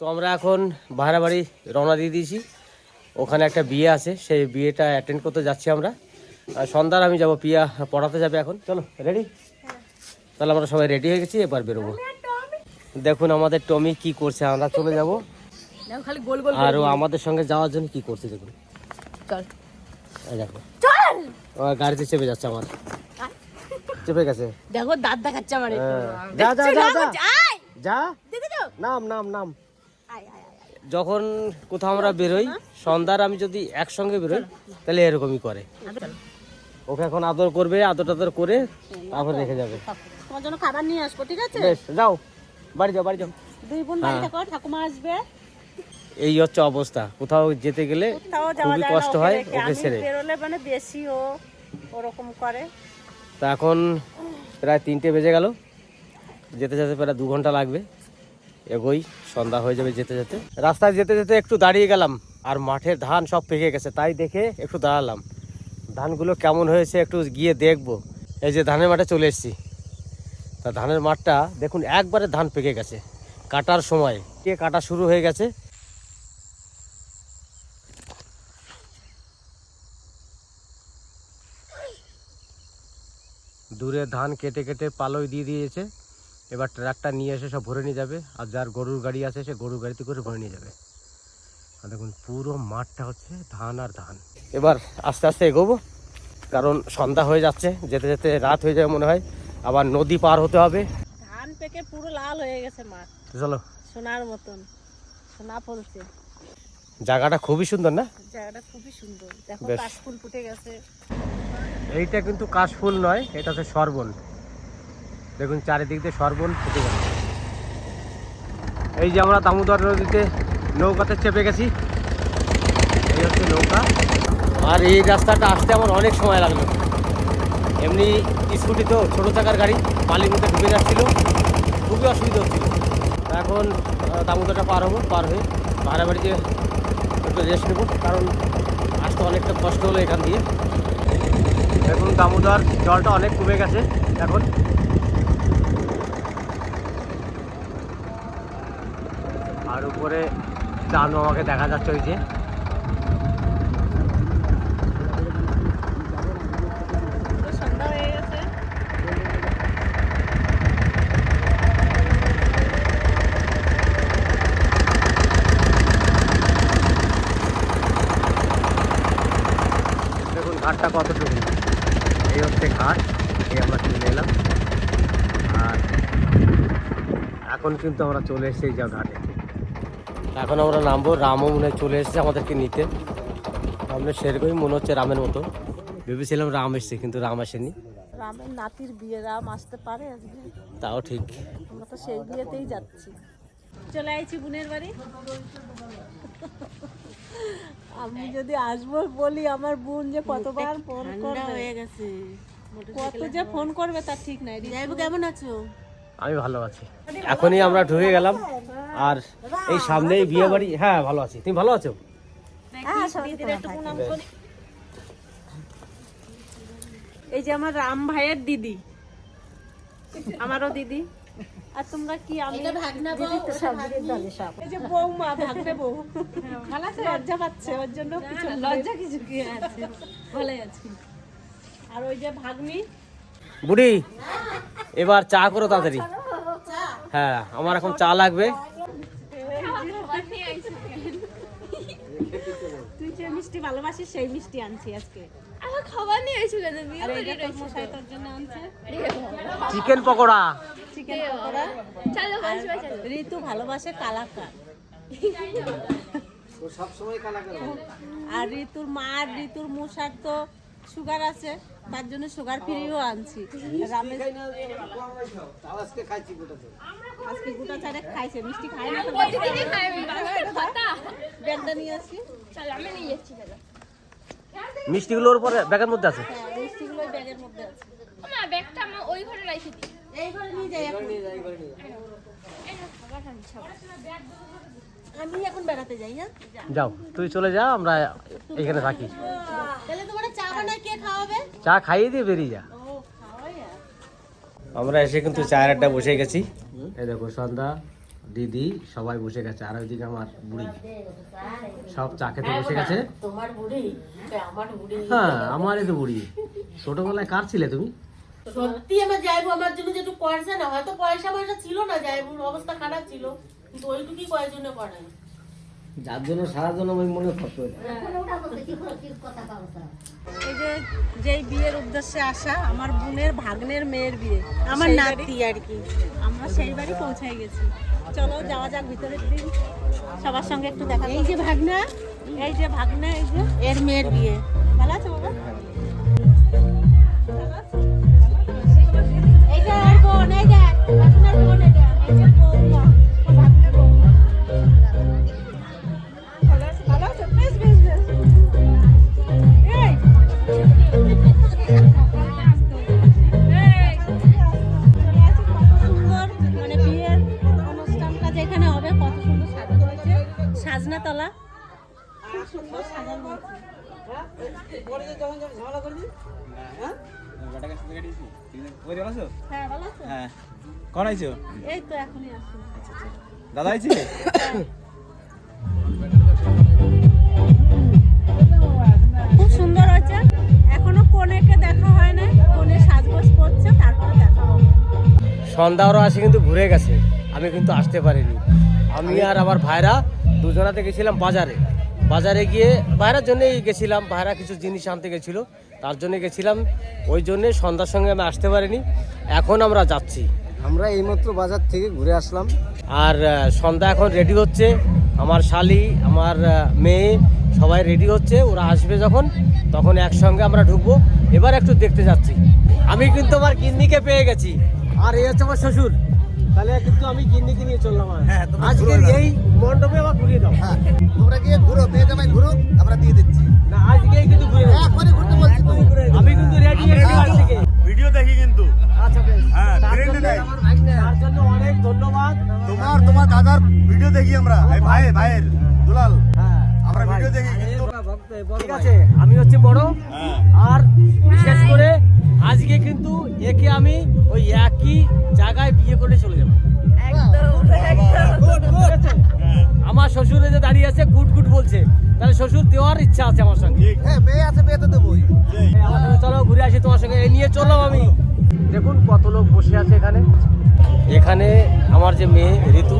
তো আমরা এখন ভাড়া বাড়ি রওনা দিয়ে দিয়েছি। ওখানে একটা বিয়ে আছে সেই বিয়েটা অ্যাটেন্ড করতে যাচ্ছি আমরা। আর সন্ধ্যার আমি যাব পিয়া পড়াতে যাবে এখন। চলো রেডি তাহলে আমরা সবাই রেডি হয়ে গেছি এবার বেরোবো। দেখুন আমাদের টমি কি করছে আমরা চলে যাব। আর ও আমাদের সঙ্গে যাওয়ার জন্য কি করছে দেখুন। দেখো। গাড়িতে চেপে যাচ্ছে আমার। চেপে গেছে। দেখো দাঁত দেখাচ্ছে আমার হ্যাঁ। যা, যা, যা, যা। নাম নাম নাম। যখন কোথাও আমরা বেরোই সন্ধ্যার আমি যদি একসঙ্গে বেরোই তাহলে এরকমই করে। ওকে এখন আদর করবে আদর টাদর করে তারপর রেখে যাবে। তোমার জন্য খাবার নিয়ে আসব ঠিক আছে? বেশ যাও। বাড়ি যাও বাড়ি যাও। দুই বোন হ্যাঁ। বাড়ি থাকো ঠাকুমা আসবে। এই হচ্ছে অবস্থা। কোথাও যেতে গেলে খুবই কষ্ট হয় ওকে ছেড়ে। বেরোলে মানে বেশি ও ওরকম করে। তা এখন প্রায় তিনটে বেজে গেল। যেতে যেতে প্রায় দু ঘণ্টা লাগবে। এগোই, সন্ধ্যা হয়ে যাবে যেতে যেতে। রাস্তায় যেতে যেতে একটু দাঁড়িয়ে গেলাম, আর মাঠের ধান সব পেকে গেছে, তাই দেখে একটু দাঁড়ালাম। ধানগুলো কেমন হয়েছে একটু গিয়ে দেখব। এই যে ধানের মাঠে চলে এসেছি। তা ধানের মাঠটা দেখুন, একবারে ধান পেকে গেছে, কাটার সময়। কে কাটা শুরু হয়ে গেছে? দূরে ধান কেটে কেটে পালই দিয়ে দিয়েছে। এবার ট্রাকটা নিয়ে এসে সব ভরে নিয়ে যাবে আর যার গরুর গাড়ি আছে সে গরুর গাড়িতে করে ভরে নিয়ে যাবে। আর দেখুন পুরো মাঠটা হচ্ছে ধান আর ধান। এবার আস্তে আস্তে এগোবো কারণ সন্ধ্যা হয়ে যাচ্ছে যেতে যেতে রাত হয়ে যাবে মনে হয় আবার নদী পার হতে হবে। ধান পেকে পুরো লাল হয়ে গেছে মাঠ। চলো। সোনার মতন সোনা ফলছে। জায়গাটা খুবই সুন্দর না? জায়গাটা খুবই সুন্দর। দেখো কাশফুল ফুটে গেছে। এইটা কিন্তু কাশফুল নয় এটা হচ্ছে সরবন। দেখুন চারিদিক দিয়ে সরবন ফুটে গেছে এই যে আমরা দামোদর নদীতে নৌকাতে চেপে গেছি। এই হচ্ছে নৌকা। আর এই রাস্তাটা আসতে আমার অনেক সময় লাগল। এমনি স্কুটি তো ছোটো চাকার গাড়ি বালির মধ্যে ঢুকে যাচ্ছিল। খুবই অসুবিধা হচ্ছিল। এখন দামোদরটা পার হব পার হয়ে ভাড়া বাড়িতে একটু রেস্ট নেব কারণ আসতে অনেকটা কষ্ট হলো এখান দিয়ে। এখন দামোদর জলটা অনেক কমে গেছে এখন। আর উপরে চাঁদও আমাকে দেখা যাচ্ছে ওই যে। দেখুন ঘাটটা কতটুকু এই হচ্ছে ঘাট এই আমরা চলে এলাম। আর এখন কিন্তু আমরা চলে এসেছি এই যা ঘাটে। এখন আমরা নামবো রামও মনে হয় চলে এসেছে আমাদেরকে নিতে। আমরা সেরকমই মনে হচ্ছে রামের মতো। ভেবেছিলাম রাম এসছে কিন্তু রাম আসেনি। রামের নাতির বিয়ে রাম আসতে পারে আজকে? তাও ঠিক। আমরা তো সেই বিয়েতেই যাচ্ছি। চলে আইছি বোনের বাড়ি। আমি যদি আসব বলি আমার বোন যে কতবার ফোন করবে। হয়ে গেছে। কত যে ফোন করবে তার ঠিক নাই কেমন আছো? আমি ভালো আছি। এখনই আমরা ঢুকে গেলাম। আর এই সামনেই বিয়ে বাড়ি হ্যাঁ ভালো আছি। তুমি ভালো আছো? দিদির একটু এই যে আমার রাম ভাইয়ের দিদি। আমারও দিদি। আর তোমরা কি আমি দিদি তো সব এই যে বৌমা ভাগ্নে বউ। ভালো আছে? লজ্জা পাচ্ছে ওর জন্য কিছু লজ্জা কিছু কি আছে? ভালোই আছি। আর ওই যে ভাগ্নি? বুড়ি এবার চা করো তাড়াতাড়ি। হ্যাঁ আমার এখন চা লাগবে তুই যে মিষ্টি ভালোবাসি সেই মিষ্টি আনছি আজকে। আমার খাবার নিয়ে এসে কেন বিয়ে আর এইটা তোর মশাই তোর জন্য আনছে। চিকেন পকোড়া। চিকেন পকোড়া। চলো বাসবা চলো ঋতু ভালোবাসে কালাকার। আর ঋতুর মা আর ঋতুর মশার তো সুগার আছে তার জন্য সুগার ফ্রিও আনছি। রামেশ আজকে গোটা চারে খাইছে মিষ্টি খাই না ব্যাগটা নিয়ে আসি। চলো আমি নিয়ে যাচ্ছি চলো মিষ্টিগুলো ওর পরে ব্যাগের মধ্যে আছে? হ্যাঁ মিষ্টিগুলো ব্যাগের মধ্যে আছে। আমার ব্যাগটা আমার ওই ঘরে রাখি দিই এই ঘরে নিয়ে যাই এখন। এই নাও খাবার আনছি সব। আমি এখন বেড়াতে যাই হ্যাঁ? যাও তুই চলে যা আমরা এখানে থাকি। তাহলে তোমার চা বানায় কে খাওয়াবে? চা খাইয়ে দিয়ে বেরিয়ে যা। আমরা এসে কিন্তু চায়ের আড্ডা বসে গেছি। এই দেখো সন্ধ্যা দিদি সবাই বসে গেছে। আর ওইদিকে আমার বুড়ি। সব চা খেতে বসে গেছে। তোমার বুড়ি? আমার বুড়ি। হ্যাঁ আমারই তো বুড়ি। ছোটবেলায় কার ছিলে তুমি? সত্যি আমার যাইবো আমার জন্য যে একটু পয়সা না হয়তো পয়সা পয়সা ছিল না যাইবুর অবস্থা খারাপ ছিল। কিন্তু ওইটুকুই কয়ের জন্য করে? যার জন্য সারা জন্য আমি মনে কষ্ট এই যে যেই বিয়ের উদ্দেশ্যে আসা আমার বোনের ভাগ্নের মেয়ের বিয়ে। আমার নাতি আর কি। আমরা সেই বাড়ি পৌঁছাই গেছি। চলো যাওয়া যাক ভিতরের দিন সবার সঙ্গে একটু দেখা এই যে ভাগনা? এই যে ভাগনা এই যে। এর মেয়ের বিয়ে। ভালো আছে বাবা? এই যে আর বোন এই যে। দাদা আইছে খুব সুন্দর হয়েছে। এখনও কোনেকে দেখা হয় না কোনে সাজগোজ করছে তারপরে দেখা হবে। সন্ধ্যা ওরা আসে কিন্তু ঘুরে গেছে। আমি কিন্তু আসতে পারিনি। আমি আর আমার ভাইরা দুজনাতে গেছিলাম বাজারে। বাজারে গিয়ে ভাইরার জন্যই গেছিলাম ভাইরা কিছু জিনিস আনতে গেছিল। তার জন্য গেছিলাম। ওই জন্যে সন্ধ্যার সঙ্গে আমি আসতে পারিনি। এখন আমরা যাচ্ছি। আমরা এইমাত্র বাজার থেকে ঘুরে আসলাম। আর সন্ধ্যা এখন রেডি হচ্ছে। আমার শালি আমার মেয়ে সবাই রেডি হচ্ছে। ওরা আসবে যখন তখন একসঙ্গে আমরা ঢুকবো। এবার একটু দেখতে যাচ্ছি। আমি কিন্তু আমার গিন্নিকে পেয়ে গেছি। আর এই হচ্ছে আমার শ্বশুর। তাহলে কিন্তু আমি গিন্নিকে নিয়ে চললাম আর। হ্যাঁ, আজকে এই মণ্ডপে আমার ঘুরিয়ে দাও। তোমরা গিয়ে ঘুরো মেয়ে জামাই ঘুরো আমরা দিয়ে দিচ্ছি। না আজকেই কিন্তু ঘুরে দাও এখনই ঘুরতে বলছি আমি কিন্তু রেডি ভিডিও দেখি কিন্তু। অনেক ধন্যবাদ। তোমার তোমার দাদার ভিডিও দেখি আমরা। এই ভাইয়ের ভাইয়ের দুলাল। হ্যাঁ আমরা ভিডিও দেখি ঠিক আছে আমি হচ্ছে বড়। হ্যাঁ আর বিশেষ করে আজকে কিন্তু একে আমি ওই একই জায়গায় বিয়ে করে চলে যাব। আমার শ্বশুরে যে দাঁড়িয়ে আছে গুট গুট বলছে। তাহলে শ্বশুর দেওয়ার ইচ্ছা আছে আমার সঙ্গে। হ্যাঁ মেয়ে আছে মেয়ে তো দেবোই। এই, আমার সঙ্গে চলো ঘুরে আসি তোমার সঙ্গে। নিয়ে চললাম আমি। দেখুন কত লোক বসে আছে এখানে। এখানে আমার যে মেয়ে ঋতু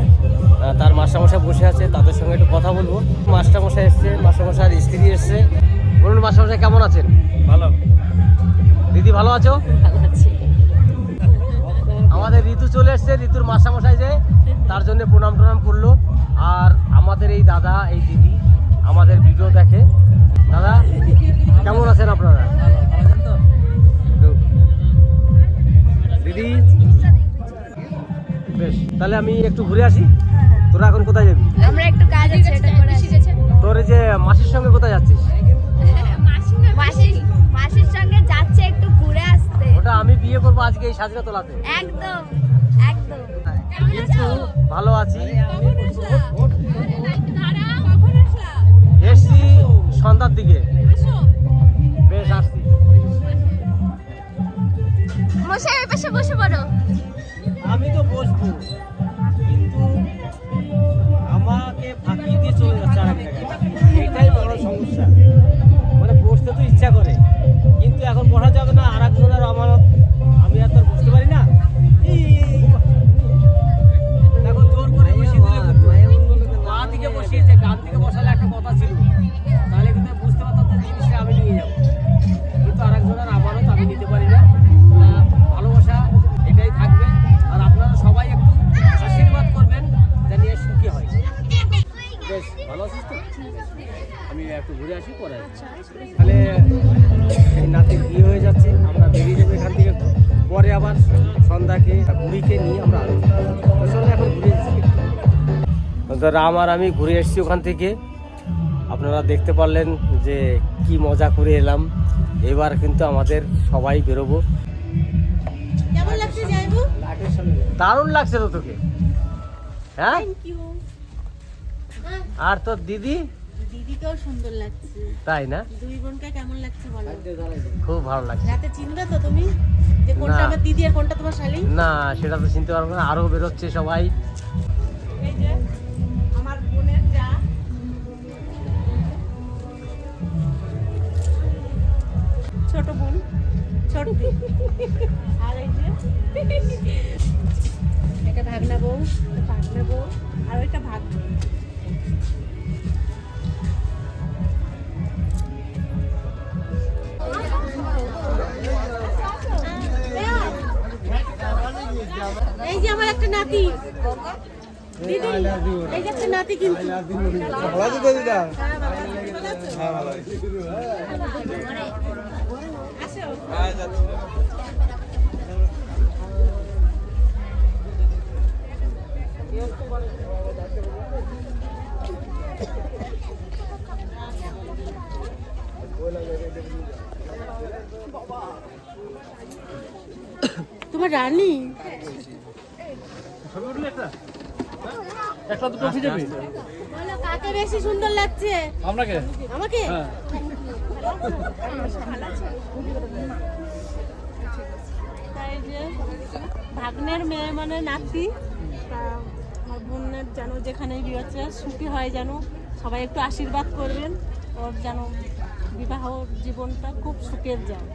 তার মাস্টারমশাই বসে আছে তাদের সঙ্গে একটু কথা বলব। মাস্টারমশাই এসছে মাস্টারমশাইয়ের স্ত্রী এসছে। বলুন মাস্টারমশাই কেমন আছেন? ভালো। দিদি ভালো আছো। আমাদের ঋতু চলে এসছে ঋতুর মাস্টারমশাই যে তার জন্য প্রণাম টনাম করল। আর আমাদের এই দাদা এই দিদি আমাদের ভিডিও দেখে। দাদা কেমন আছেন আপনারা? তাহলে আমি একটু ঘুরে আসি। তোরা এখন কোথায় যাবি? আমরা একটু কাজ আছে এটা করে শিখেছে তোর যে মাসির সঙ্গে কোথায় যাচ্ছিস? মাসির মাসির সঙ্গে যাচ্ছে একটু ঘুরে আসতে। ওটা আমি বিয়ে করব আজকে এই সাজগা তোলাতে। একদম একদম। কিন্তু ভালো আছি। এসছি সন্ধ্যার দিকে। বেশ আসছি। মশাই ওই পাশে বসে পড়ো। আমি তো বসবো। ঘুরে আসি পরে তাহলে এই নাতির বিয়ে হয়ে যাচ্ছে আমরা বেরিয়ে যাব এখান থেকে। পরে আবার সন্ধ্যাকে বুড়িকে নিয়ে আমরা এখন ঘুরে এসেছি রাম আর আমি ঘুরে এসেছি ওখান থেকে। আপনারা দেখতে পারলেন যে কি মজা করে এলাম। এবার কিন্তু আমাদের সবাই বেরোবো। দারুণ লাগছে তো তোকে। হ্যাঁ? আর তোর দিদি? দিদিকেও সুন্দর লাগছে। তাই না? দুই বোনকে কেমন লাগছে বলো? খুব ভালো লাগছে। রাতে চিনবে তো তুমি যে কোনটা আমার দিদি আর কোনটা তোমার শালি? না সেটা তো চিনতে পারব না। আরও বেরোচ্ছে সবাই। এই যে আমার বোনের যা। ছোট বোন ছোট আর এই যে এটা ভাগনা বউ ভাগনা বউ আর ওইটা ভাগ এই যে আমার একটা নাতি। এই যে একটা নাতি কিন্তু। আসো। তোমার রানী? একটা দুটো উঠে যাবে বলো কাকে বেশি সুন্দর লাগছে? আপনাকে? আমাকে? হ্যাঁ। তাই যে ভাগ্নের মেয়ে মানে নাতি। তা আমার বোনের যেন যেখানেই বিয়ে হচ্ছে সুখী হয় যেন। সবাই একটু আশীর্বাদ করবেন। ওর যেন বিবাহ জীবনটা খুব সুখের যায়।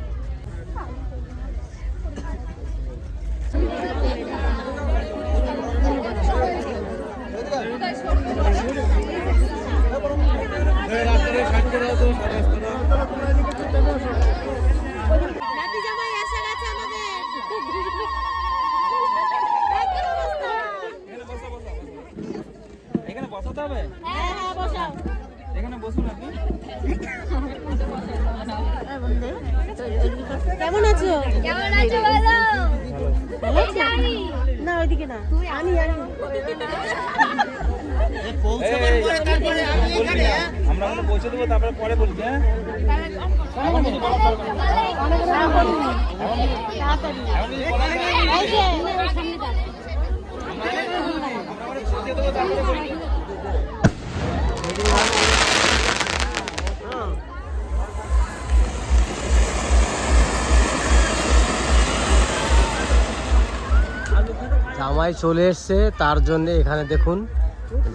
এখানে বসাতে হবে? হ্যাঁ হ্যাঁ বসাও। এখানে বসুন আপনি। কেমন আছো? কেমন আছো বলো? ভালো। না ওইদিকে না। আমি আমি আমরা ওখানে পৌঁছে দেবো তারপরে পরে বলছি হ্যাঁ? এই যে জামাই চলে এসছে তার জন্য এখানে দেখুন।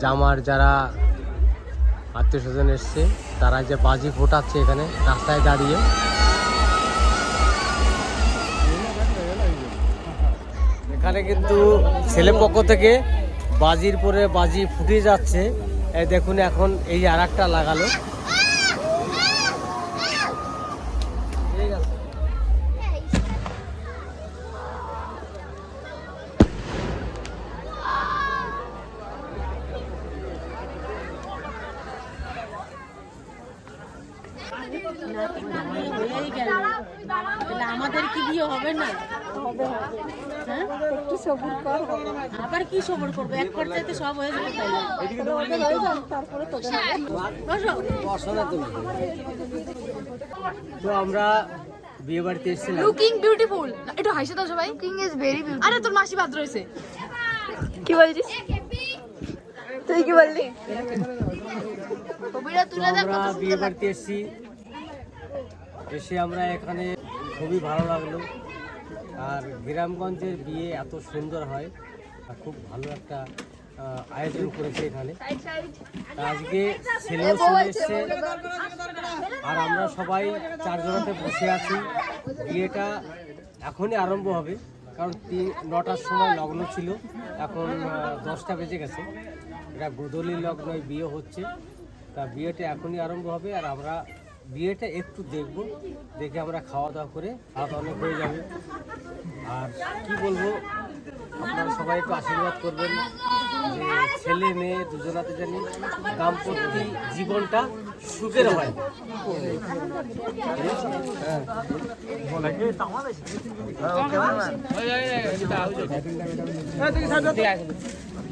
জামার যারা আত্মীয় স্বজন এসছে, তারা যে বাজি ফোটাচ্ছে এখানে, রাস্তায় দাঁড়িয়ে। এখানে কিন্তু ছেলে পক্ষ থেকে বাজির পরে বাজি ফুটে যাচ্ছে। দেখুন, এখন এই আর লাগালো। সবুর কর। আবার কি সবুর করব? এক পর্যায়ে সব হয়ে যাবে তারপরে বসো। বসো তুমি। তো আমরা বিয়ে বাড়িতে এসেছিলাম। লুকিং বিউটিফুল একটু হাসি দাও সবাই। লুকিং ইজ ভেরি বিউটিফুল আরে তোর মাসি ভাদ্র হয়েছে কি বলছিস? তুই কি বললি? তো আমরা বিয়ে বাড়িতে এসেছি। এসে আমরা এখানে খুবই ভালো লাগল। আর গ্রামগঞ্জের বিয়ে এত সুন্দর হয় আর খুব ভালো একটা আয়োজন করেছে এখানে। আজকে ছেলেও চলে এসছে আর আমরা সবাই চারজনাতে বসে আছি। বিয়েটা এখনই আরম্ভ হবে, কারণ তিন, নটার সময় লগ্ন ছিল, এখন দশটা বেজে গেছে। এটা গোদলি লগ্নয় বিয়ে হচ্ছে। তা বিয়েটা এখনই আরম্ভ হবে আর আমরা বিয়েটা একটু দেখব দেখে আমরা খাওয়া দাওয়া করে হাত অনেক হয়ে যাবে। আর কি বলব আপনারা সবাই একটু আশীর্বাদ করবেন যে ছেলে মেয়ে দুজনাতে জানি দাম্পত্য জীবনটা সুখের হয়। হ্যাঁ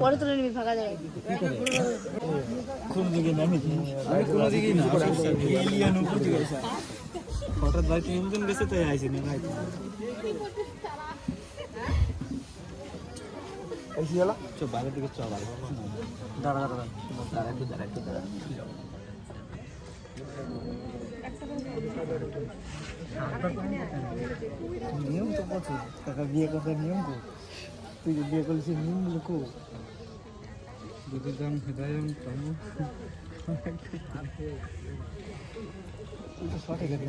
পরে তুলে নিবি ফাঁকা জায়গায় হঠাৎ ভাই তিনজন গেছে তাই আইসি না ভাই চ বাইরের দিকে চ বাইরে দাঁড়া দাঁড়া দাঁড়া একটু দাঁড়া একটু দাঁড়া নিয়ম তো প্রচুর কাকা বিয়ে করতে নিয়ম কো তুই যে বিয়ে করলি সেই নিয়মগুলো কো দুদুদান হৃদয়ম তম তুই তো সঠিক আছে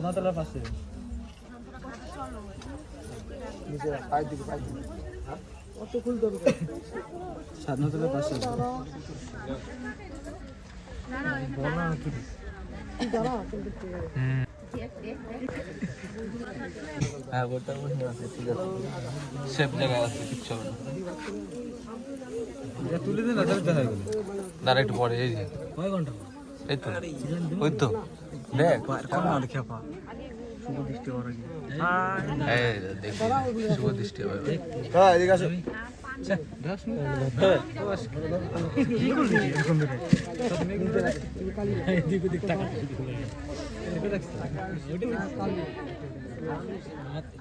সাধাতলার পাশে। হ্যাঁ আছে ঠিক আছে। সেফ জায়গায় আছে কিচ্ছু হবে না। তুলে দিন রাজার দেখা গেল দাঁড়া একটু পরে এই যে। কয় ঘণ্টা? এই তো ওই তো। দেখ কোন না দেখে পা শুভ দৃষ্টি হওয়ার আগে এই দেখ শুভ দৃষ্টি হবে হ্যাঁ এদিকে আসো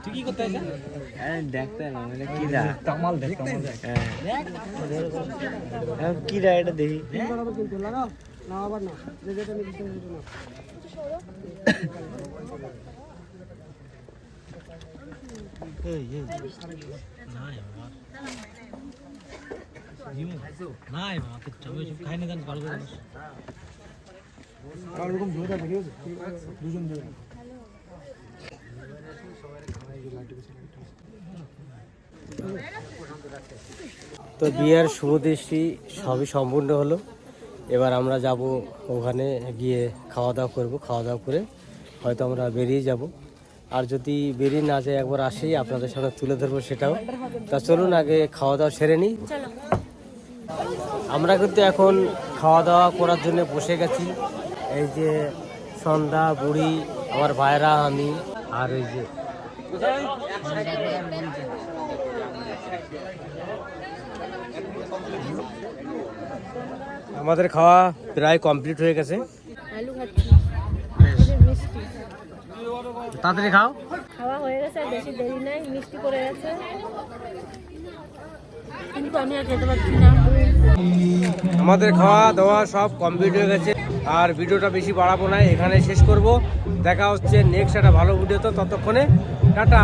ঠিকই করতে না মানে কি দেখ কি এটা দেখি তো বিয়ের শুভ দৃষ্টি সবই সম্পূর্ণ হলো। এবার আমরা যাব ওখানে গিয়ে খাওয়া দাওয়া করব, খাওয়া দাওয়া করে হয়তো আমরা বেরিয়ে যাব। আর যদি বেরিয়ে না যায় একবার আসি আপনাদের সামনে তুলে ধরবো সেটাও। তা চলুন আগে খাওয়া দাওয়া সেরে নিই। আমরা কিন্তু এখন খাওয়া দাওয়া করার জন্য বসে গেছি। এই যে সন্ধ্যা, বুড়ি, আমার ভাইরা, আমি, আর এই যে আমাদের খাওয়া প্রায় কমপ্লিট হয়ে গেছে। আলু মিষ্টি। তাড়াতাড়ি খাও। খাওয়া হয়ে গেছে বেশি দেরি নাই মিষ্টি করে গেছে। কিন্তু আমি আর খেতে পারছি না। আমাদের খাওয়া দাওয়া সব কমপ্লিট হয়ে গেছে আর ভিডিওটা বেশি বাড়াবো না এখানে শেষ করব। দেখা হচ্ছে নেক্সট একটা ভালো ভিডিও তো ততক্ষণে টাটা।